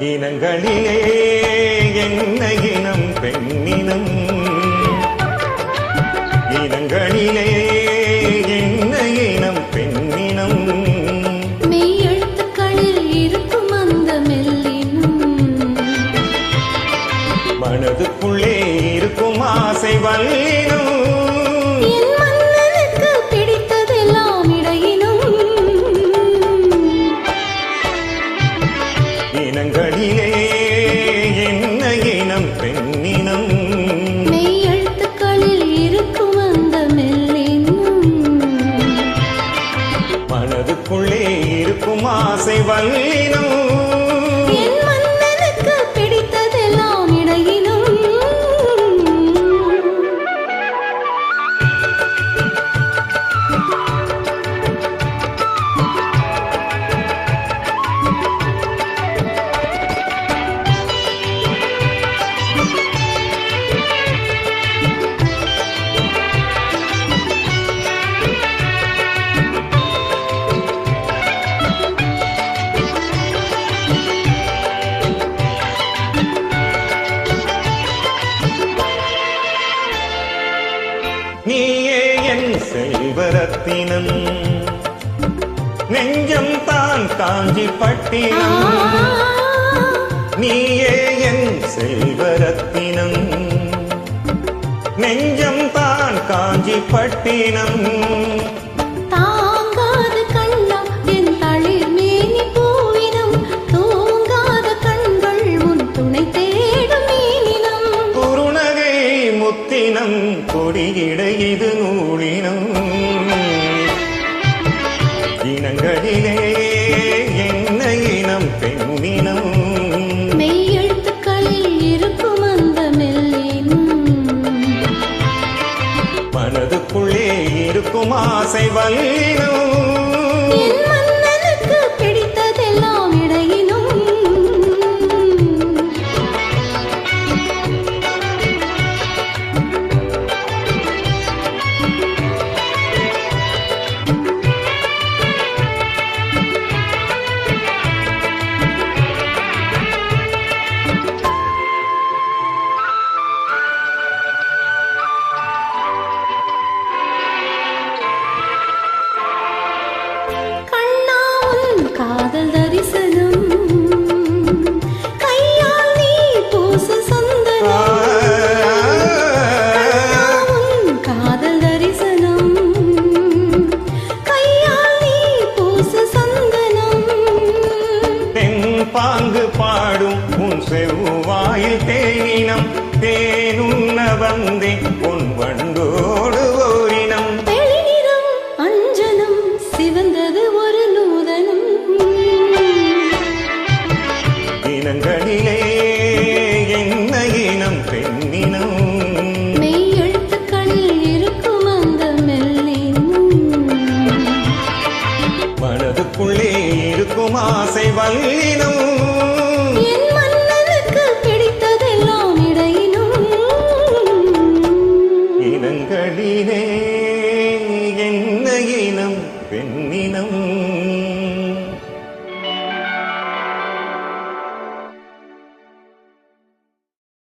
இனங்களிலே என்ன இனம் பெண்ணினம்? இனங்களிலே என்ன இனம் பெண்ணினம்? மெய்யெழுத்துக்களில் இருக்கும் அந்த மெல்லினம். மனதுக்குள்ளே இருக்கும் ஆசை வல்லினம். மனதுக்குள்ளே இருக்கும் ஆசை வல்லினம். என் மன்னனுக்கு பிடித்ததெல்லாம் இடையே நீயே என் செல்வரத்தினம். நெஞ்சம் தான் காஞ்சி பட்டினம். நீயே என் செல்வரத்தினம். நெஞ்சம் தான் காஞ்சி பட்டினம். கொடியிட இது நூலினம் இனங்களிலே என்ன இனம் பெண்ணினம் மெய்யெழுத்துக்களில் இருக்கும் அந்த மனதுக்குள்ளே இருக்கும் ஆசை வல்லினம் செவ்வாயில் தேனினம் தேனுண்ண வந்தே உன் வண்டோடு ஓரினம். வெளிநிறம் அஞ்சனம் சிவந்தது ஒரு நூதனம். இனங்களிலே என்ன இனம் பெண்ணினம்? மனதுக்குள்ளே இருக்கும் ஆசை வல்லினம். பெண்ணினம்